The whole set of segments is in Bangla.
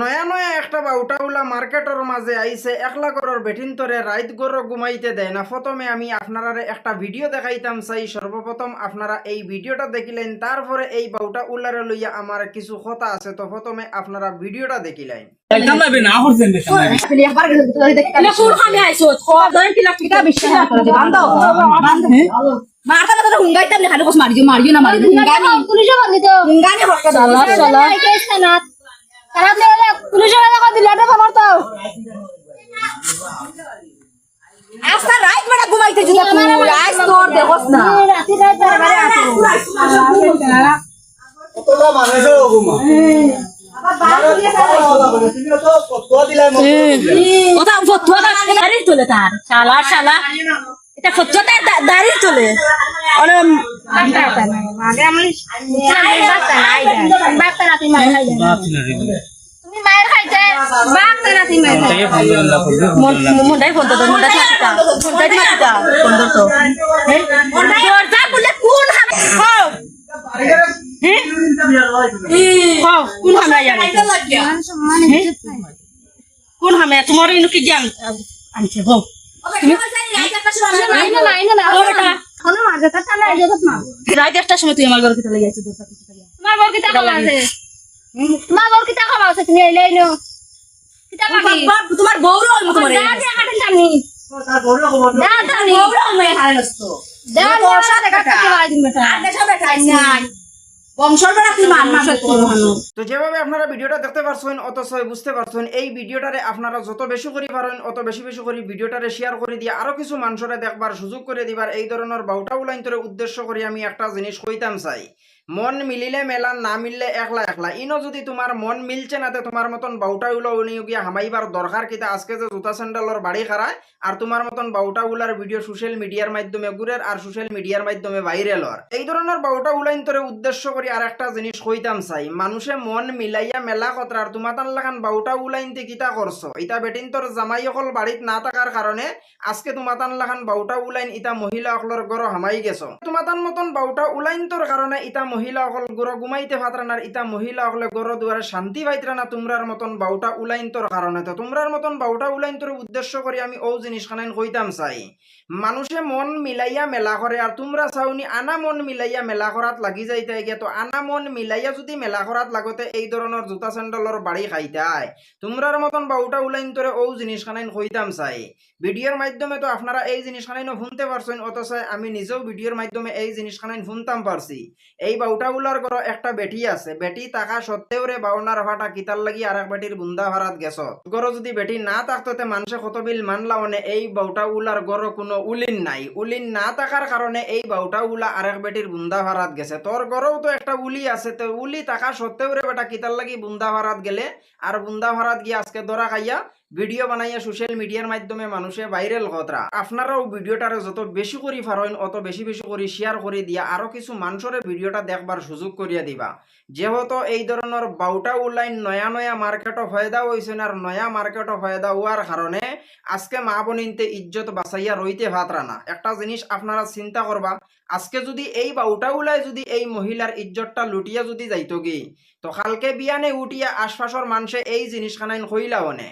নয়া নয়া একটা বাউটাউলা মার্কেটের মাঝে আইছে একলা গরর বেঠিন তরে রাইত গর ঘুমাইতে দেয় না। প্রথমে আমি আপনারা একটা ভিডিও দেখাইতাম চাই সর্বপ্রথম আপনারা এই ভিডিওটা দেখিলেন তারপরে এই বাউটা উলারে লইয়া আমার কিছু কথা আছে তো প্রথমে আপনারা ভিডিওটা দেখিলেন। না মারতা হুঙ্গাইতাম খালি মারিও মারিও না। মারিও হুঙ্গানি পুলিশে বন্ধ তো হুঙ্গানি হরকা সালা সালা দিলে এটা খবর তো বেড়া ঘুমাইতে যদি তুই আইস তোর দেখস না। রাতে রাতে বারে আসো। কতটা মানুষও ঘুমা? ফতুয়া দাঁড়িয়ে চলে তার। শালা শালা। এটা ফতুয়াতে দাঁড়িয়ে চলে। খাই মুন্ডাই ফোন তো মুন্ডাই ফোন তো কোন কোন হামে কোন হামে তোমার ইনু কি জান আনছে নাই না না ও কোনো মাঝে তা টানা আইজো না রাত একটার সময় তুই আমার ঘর কিতে লেগে আছিস দরজা তোমার ঘর কিতা খাওয়া আছে? তোমার ঘর কিতা খাওয়া আছে? তুমি এলে এলো কিতা পাবি? তোমার বউরও আমি তোমার যা যা হাটেন জানি দা জানি বউরও আমি হারে নষ্ট দা বর্ষা দেখা খাওয়া দিন বেটা বেটা নাই। তো যেভাবে আপনারা ভিডিওটা দেখতে পারছেন অথচ বুঝতে পারছেন এই ভিডিওটারে আপনারা যত বেশি করে পারেন অত বেশি বেশি করে ভিডিওটারে শেয়ার করে দিয়ে আরও কিছু মানুষরা দেখবার সুযোগ করে দিবার এই ধরনের বাউটা উলাইন্তরে উদ্দেশ্য করে আমি একটা জিনিস কইতাম চাই। মন মিলিলে মেলা, না মিললে একলা একলা। ইনো যদি তোমার মন মিলছে না তোমার মতন বাউটা উলা উনিও গিয়া হামাইবার দরকার কিতা আজকে যে জুতা স্যান্ডেলর বাড়ি খারায় আর তোমার মতন বাউটা উলার ভিডিও সোশ্যাল মিডিয়ার মাধ্যমে ঘুরের আর সোশ্যাল মিডিয়ার মাধ্যমে ভাইরাল এই ধরনের বাউটা উলাইন্তরে উদ্দেশ্য করে আর একটা জিনিস কইতাম চাই। মানুষে মন মিলাইয়া মেলা কথা আর তোমাতান লাগান বাউটা উলাইনতে কিতা করছ ইটা বেটিন তোর জামাই অকল বাড়িত না থাকার কারণে আজকে তোমাতান লাগান বাউটা উলাইন ইটা মহিলা অকলর গড় হামাই গেছো। তোমাতান মতন বাউটা উলাইন তোর কারণে ইটা মহিলা অকল গড় ঘুমাইতে ফাতরান আর ইটা মহিলা অকলে গড় দুয়ারে শান্তি পাইতরা না তোমরার মতন বাউটা উলাইন তোর কারণে তো তোমরার মতন বাউটা উলাইন তোর উদ্দেশ্য করে আমি ও জিনিস খানাইন কইতাম চাই। মানুষে মন মিলাইয়া মেলা করে আর তোমরা চাউনি আনা মন মিলাইয়া মেলা করাত লাগি যাইতে গিয়া তো আনা মন মিলাইয়া যদি মেলা করাত লাগতে এই ধরনের জোতা স্যান্ডেলর বাড়ি খাইতাই তোমরার মতন বাউটা উলাইন তোরে ও জিনিস খানাইন কইতাম চাই। ভিডিওর মাধ্যমে তো আপনারা এই জিনিস খানাইনও শুনতে পারছেন অথচ আমি নিজেও ভিডিওর মাধ্যমে এই জিনিস খানাইন শুনতাম পারছি এই বাউটা উলার গড় একটা বেটি আছে। বেটি থাকা সত্ত্বেও রে বাউনার ভাটা কিতার লাগি আর এক বেটির বুন্দা ভাড়াত গেছ। গড় যদি বেটি না থাকতো মানুষে কত বিল মানলা মানে এই বাউটা উলার গড় কোনো উলিন নাই। উলিন না থাকার কারণে এই উলা এক বেটির বুন্দা ভাড়াত গেছে। তোর গড়েও তো একটা উলি আছে। তো উলি থাকা সত্ত্বেও রে বেটা কিতার লাগি বুন্দা ভাড়াত গেলে। আর বুন্দা ভাড়াত গিয়ে আজকে ধরা খাইয়া ভিডিও বানাইয়া সোশ্যাল মিডিয়ার মাধ্যমে মানুষে ভাইরাল কতরা আপনারাও ভিডিওটারে যত বেশি করি পারেন অত বেশি বেশি করে শেয়ার করে দিয়া আরও কিছু মানুষরে ভিডিওটা দেখবার সুযোগ করিয়া দিবা। যেহেতু এই ধরনের বাউটা উলাইন নয়া নয়া মার্কেটও ফায়দা হয়েছে আর নয়া মার্কেটও ফায়দা হওয়ার কারণে আজকে মা বোনিনতে ইজ্জত বাঁচাইয়া রইতে ভাতরা না একটা জিনিস আপনারা চিন্তা করবা আজকে যদি এই বাউটা উলাই যদি এই মহিলার ইজ্জতটা লুটিয়া যদি যাইতো কি তো কালকে বিয়ানে উঠিয়া আশপাশর মানুষে এই জিনিস খানাইন কইলা অনে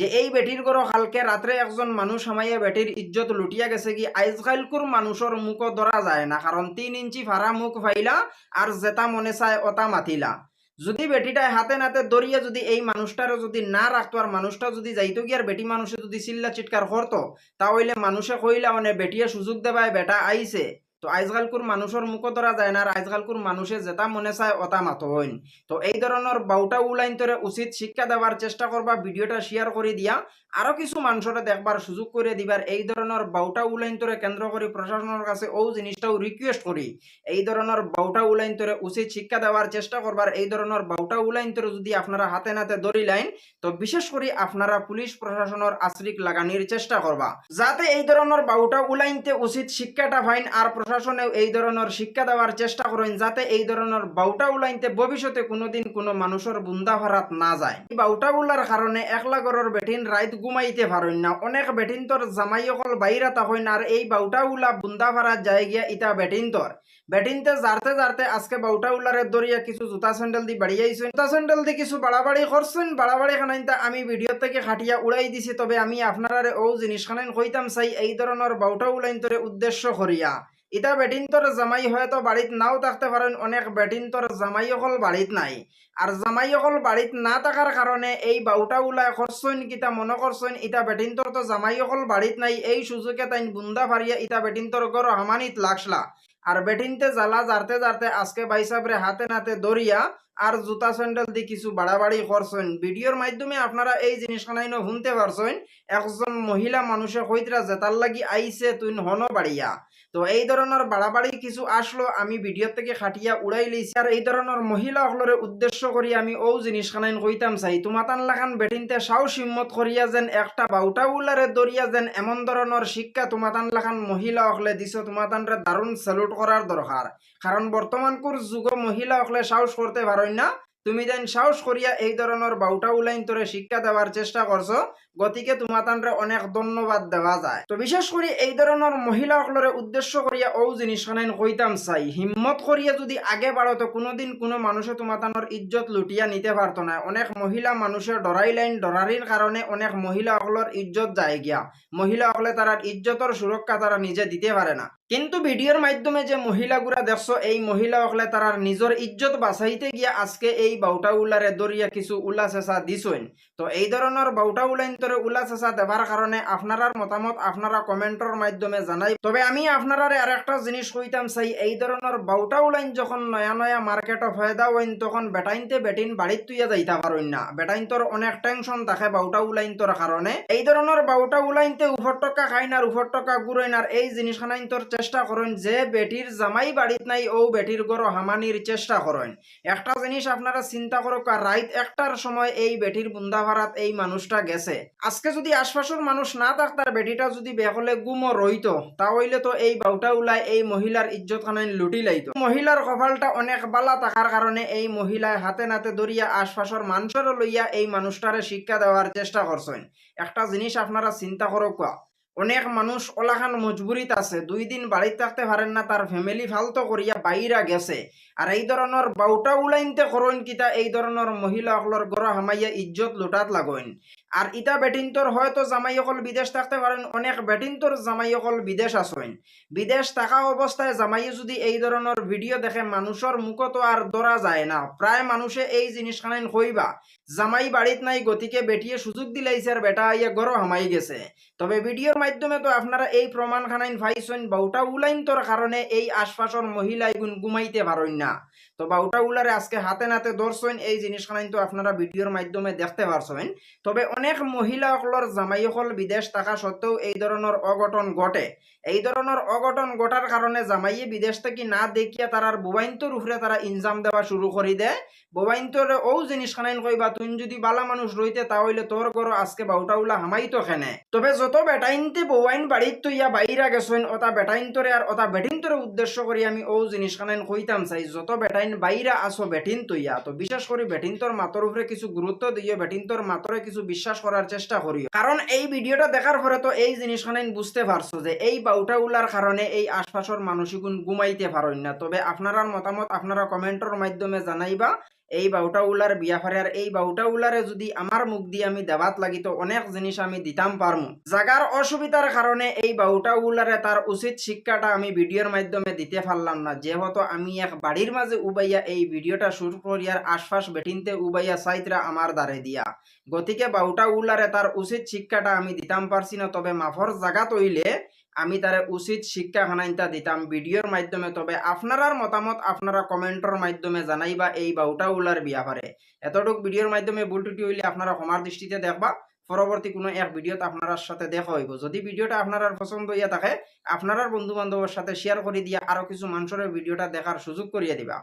যে এই বেটির গড় কালকে রাত্রে একজন মানুষ হামাইয়া বেটির ইজ্জত লুটিয়া গেছে কি আজকালকুর মানুষের মুখ ধরা যায় না কারণ তিন ইঞ্চি ফাড়া মুখ ফাইলা আর জেতা মনে চায় অতা মাতিলা। যদি বেটিটায় হাতে নাতে দরিয়া যদি এই মানুষটারও যদি না রাখতো আর মানুষটা যদি যাইতো কি আর বেটি মানুষে যদি চিল্লা চিৎকার করতো তাহলে মানুষে কইলা মানে বেটিয়ে সুযোগ দেবায় বেটা আইছে। তো আজকালকুর মানুষের মুখ ধরা যায় না আর আজকালকুর মানুষে যেটা মনে চায় অতা মাতো হইন। তো এই ধরনের বাউটা উলাইন তোরে উচিত শিক্ষা দেওয়ার চেষ্টা করবা ভিডিওটা শেয়ার করে দিয়া আরও কিছু মানুষরে দেখবার সুযোগ করে দিবার এই ধরনের বাউটা উলাইন তোরে কেন্দ্র করে প্রশাসনের কাছে ও জিনিসটাও রিকোয়েস্ট করি এই ধরনের বাউটা উলাইন তোরে উচিত শিক্ষা দেওয়ার চেষ্টা করবার এই ধরনের বাউটা উলাইন তোরে যদি আপনারা হাতে নাতে ধরি লাইন, তো বিশেষ করে আপনারা পুলিশ প্রশাসনের আশ্রিক লাগানির চেষ্টা করবা যাতে এই ধরনের বাউটা উলাইনতে উচিত শিক্ষাটা ফাইন আর প্রশাসনেও এই ধরনের শিক্ষা দেওয়ার চেষ্টা করেন যাতে এই ধরনের বাউটা উলাইনতে ভবিষ্যতে কোনোদিন কোনো মানুষের বুন্দা ভাড়াত না যায়। এই বাউটা উলার কারণে একলা গরর বেটিন রাইত ঘুমাইতে পারেন না। অনেক বেটিন তোর জামাই অকল বাইরা তখন আর এই বাউটা উলা বুন্দা ভাড়াত যায় গিয়া ইটা বেটিন তোর। বেটিনতে জারতে জারতে আজকে বাউটা উলারে দরিয়া কিছু জুতা স্যান্ডেল দি বাড়ি আইছেন। জুতা স্যান্ডেল দি কিছু বাড়াবাড়ি করছেন। বাড়াবাড়ি খানাইতা আমি ভিডিও থেকে খাটিয়া উড়াই দিছি, তবে আমি আপনারা ও জিনিস খানাইন কইতাম চাই এই ধরনের বাউটা উলাইন উদ্দেশ্য করিয়া। ইটা বেটিন জামাই হয়তো বাড়িত নাও থাকতে পারেন অনেক বেটিন জামাই অকল বাড়িত নাই। আর জামাই অকল বাড়িত না থাকার কারণে এই বাউটা উলায় করছেন কিতা মনে করছেন ইটা বেটিন তো জামাই অকল বাড়িত নাই, এই সুযোগে তাইন বুন্দা ফারিয়া ইটা বেটিন তোর গর হামানিত লাগসলা আর বেটিনতে জ্বালা জারতে জারতে আজকে বাইসাবরে হাতে নাতে দরিয়া আর জুতা স্যান্ডেল দিয়ে কিছু বাড়াবাড়ি করছেন। ভিডিওর মাধ্যমে আপনারা এই জিনিসখানাইন শুনতে পারছেন। একজন মহিলা মানুষে কইতরা যে তার লাগি আইছে তুই হন বাড়িয়া। তো এই ধরনের বাড়াবাড়ি কিছু আসলো, আমি ভিডিও থেকে খাটিয়া উড়াই লইছি। আর এই ধরনের মহিলা সকলের উদ্দেশ্য করি আমি ও জিনিসখানাইন কইতাম চাই। তোমাতান লাখান বেটিনতে সাও সিম্মত করিয়া যেন একটা বাউটা উলারে দরিয়া যেন এমন ধরনের শিক্ষা তোমাতান লাখান মহিলা সকলে দিছ তোমাতানরে দারুণ স্যালুট করার দরকার। কারণ বর্তমানকুর যুগ মহিলা সকলে সাহস করতে পারেন না? তুমি দেন সাহস করিয়া এই ধরনের বাউটা উলাইন তোরে শিক্ষা দেওয়ার চেষ্টা করছ। গতিকে তোমাতানরে অনেক ধন্যবাদ দেওয়া যায়। তো বিশেষ করে এই ধরনের মহিলা সকলরে উদ্দেশ্য করিয়া ও জিনিস খানাইন কইতাম চাই। হিম্মত করিয়া যদি আগে বাড়ো তো কোনোদিন কোনো মানুষে তোমাতানোর ইজ্জত লুটিয়া নিতে পারতো না অনেক মহিলা মানুষের ডরাই লাইন ডরারির কারণে অনেক মহিলা সকলের ইজ্জত যায় গিয়া। মহিলা সকলে তারা ইজ্জতর সুরক্ষা তারা নিজে দিতে পারে না। কিন্তু ভিডিওর মাধ্যমে যে মহিলাগুলা দেখছ, এই মহিলা সকলে তারা নিজের ইজ্জত বাঁচাইতে গিয়া আজকে এই বাউটা উলারে দরিয়া কিছু উল্লা চেঁচা দিছেন তো এই ধরনের বাউটা উলাইন তোরে উল্লা চেঁচা দেবার কারণে আপনারার মতামত আপনারা কমেন্টর মাধ্যমে জানাই। তবে আমি আপনারারে আর একটা জিনিস কইতাম চাই, এই ধরনের বাউটা উলাইন যখন নয়া নয়া মার্কেট ফয়দা হইন তখন বেটাইনতে বেটিন বাড়িত তুইয়া যাইতা পারইন না বেটাইন অনেক টেনশন থাকে বাউটা উলাইন কারণে এই ধরনের বাউটা উলাইনতে উপর টকা খাইন আর উপর টকা গুড়ইন আর এই জিনিসখানাইন চেষ্টা করেন যে বেটির জামাই বাড়িত নাই ও বেটির গড় হামানির চেষ্টা করেন একটা জিনিস আপনারা চিন্তা করো রাইত একটার সময় এই বেটির বুন্দা ভাড়াত এই মানুষটা গেছে। আজকে যদি আশপাশের মানুষ না থাকতার বেটিটা যদি বেহলে গুমো রইতো তাহলে তো এই বাউটা উলাই এই মহিলার ইজ্জত খানাইন লুটি লাইতো। মহিলার কপালটা অনেক বালা থাকার কারণে এই মহিলায় হাতে নাতে দরিয়া আশপাশের মানুষেরও লইয়া এই মানুষটারে শিক্ষা দেওয়ার চেষ্টা করছেন একটা জিনিস আপনারা চিন্তা করো কোয়া অনেক মানুষ ওলাখান মজবুরিত আছে, দুই দিন বাড়িতে থাকতে পারেন না তার ফ্যামিলি ফালতো করিয়া বাইরা গেছে। আর এই ধরনের বাউটা উলাইনতে করইন কিতা, এই ধরনের মহিলা সকলের গড় হামাইয়া ইজ্জত লুটাত লাগইন। আর ইটা বেটিনতর হয়তো জামাই অকল বিদেশ থাকতে পারেন অনেক বেটিনতর জামাই অকল বিদেশ আসেন বিদেশ থাকা অবস্থায় জামাইয়ে যদি এই ধরনের ভিডিও দেখে মানুষের মুখত আর ধরা যায় না। প্রায় মানুষে এই জিনিসখানাইন কইবা জামাই বাড়িত নাই, গতিকে বেটিয়ে সুযোগ দিলাইছে আর বেটা আইয়া গড় হামাই গেছে। তবে ভিডিওর মাধ্যমে তো আপনারা এই প্রমাণ খানাইন পাইছেন বাউটা উলাইন তোর কারণে এই আশপাশের মহিলা এগুন ঘুমাইতে পারই না। তো বাউটা উলারে আজকে হাতে নাতে ধরছেন, এই জিনিসখানাইন তো আপনারা ভিডিওর মাধ্যমে দেখতে পারছেন। তবে অনেক মহিলা জামাই সকল বিদেশ থাকা সত্ত্বেও এই ধরনের অঘটন ঘটে। এই ধরনের অঘটন ঘটার কারণে জামাইয়ে বিদেশ থেকে না দেখিয়া তারার বোবাইন্তর উপরে তারা ইনজাম দেওয়া শুরু করে দেয় বোবাইন্তরে ও জিনিস খানাইন কইবা তুই যদি বালা মানুষ রইতে তাহলে তোর গরো আজকে বাউটা উলা হামাইতো খেনে তবে যত বেটাইনতে বৌয়াইন বাড়িত তুইয়া বাইরা গেছেন ওটা বেটাইনতরে আর ওটা বেটিনতরে উদ্দেশ্য করি আমি ও জিনিস খানাইন কইতাম চাই। যত বেটাইন বাইরা আসো বেটিন তুইয়া তো বিশেষ করে তোর মাতর উপরে কিছু গুরুত্ব দিয়ে বেটিনতর মাতরে কিছু বিশ্বাস করার চেষ্টা করিও কারণ এই ভিডিওটা দেখার পরে তো এই জিনিস খানাইন বুঝতে পারছ যে এই বাউটা উলার কারণে এই আশপাশের মানুষগুন গুমাইতে পারেন না তবে আপনার মতামত আপনারা কমেন্টের মাধ্যমে জানাইবা। এই বাউটা উলার বিয়াফারে আর এই বাউটা উলারে যদি আমার মুখ দিয়ে আমি দেওয়াত লাগি তো অনেক জিনিস আমি দিতাম পারমু জাগার অসুবিধার কারণে এই বাউটা উলারে তার উচিত শিক্ষাটা আমি ভিডিওর মাধ্যমে দিতে পারলাম না। যেহেতু আমি এক বাড়ির মাঝে উবাইয়া এই ভিডিওটা শুরু করিয়ার আশপাশ বেটিনতে উবাইয়া সাইতরা আমার দ্বারে দিয়া। গতিকে বাউটা উলারে তার উচিত শিক্ষাটা আমি দিতাম পারছি না, তবে মাফর জাগা তৈলে আমি তার উচিত শিক্ষা খানাইতা দিতাম ভিডিওর মাধ্যমে, তবে আপনারার মতামত আপনারা কমেন্টর মাধ্যমে জানাইবা এই বাউটা উলার বিয়াপারে এতটুক ভিডিওর মাধ্যমে ভুল ত্রুটি হইলে আপনারা ক্ষমার দৃষ্টিতে দেখবা। পরবর্তী কোনো এক ভিডিওতে আপনার সাথে দেখা হইব। যদি ভিডিওটা আপনার পছন্দ হইয়া থাকে আপনার বন্ধু বান্ধবের সাথে শেয়ার করে দিয়া আরও কিছু মানুষের ভিডিওটা দেখার সুযোগ করিয়ে দিবা।